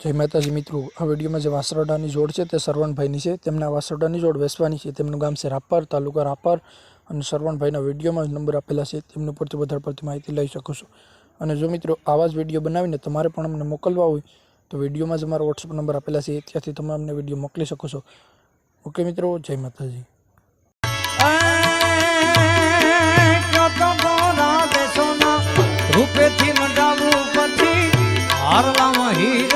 જય માતાજી મિત્રો, આ વિડીયોમાં જે વાસરોડાની જોડ છે તે સરવણભાઈની છે. તેમના વાસરોડાની જોડ વેસવાની છે. તેમનું ગામ છે રાપર, તાલુકા રાપર. અને સરવણભાઈના વિડીયોમાં જ નંબર આપેલા છે. તેમની પરથી વધારે પડતી માહિતી લઈ શકો છો. અને જો મિત્રો, આવા જ વીડિયો બનાવીને તમારે પણ અમને મોકલવા હોય, તો વિડીયોમાં જ અમારો વોટ્સઅપ નંબર આપેલા છે. ત્યાંથી તમે અમને વીડિયો મોકલી શકો છો. ઓકે મિત્રો, જય માતાજી. રૂપેથી મંડાવું પછી હારલામાં હીર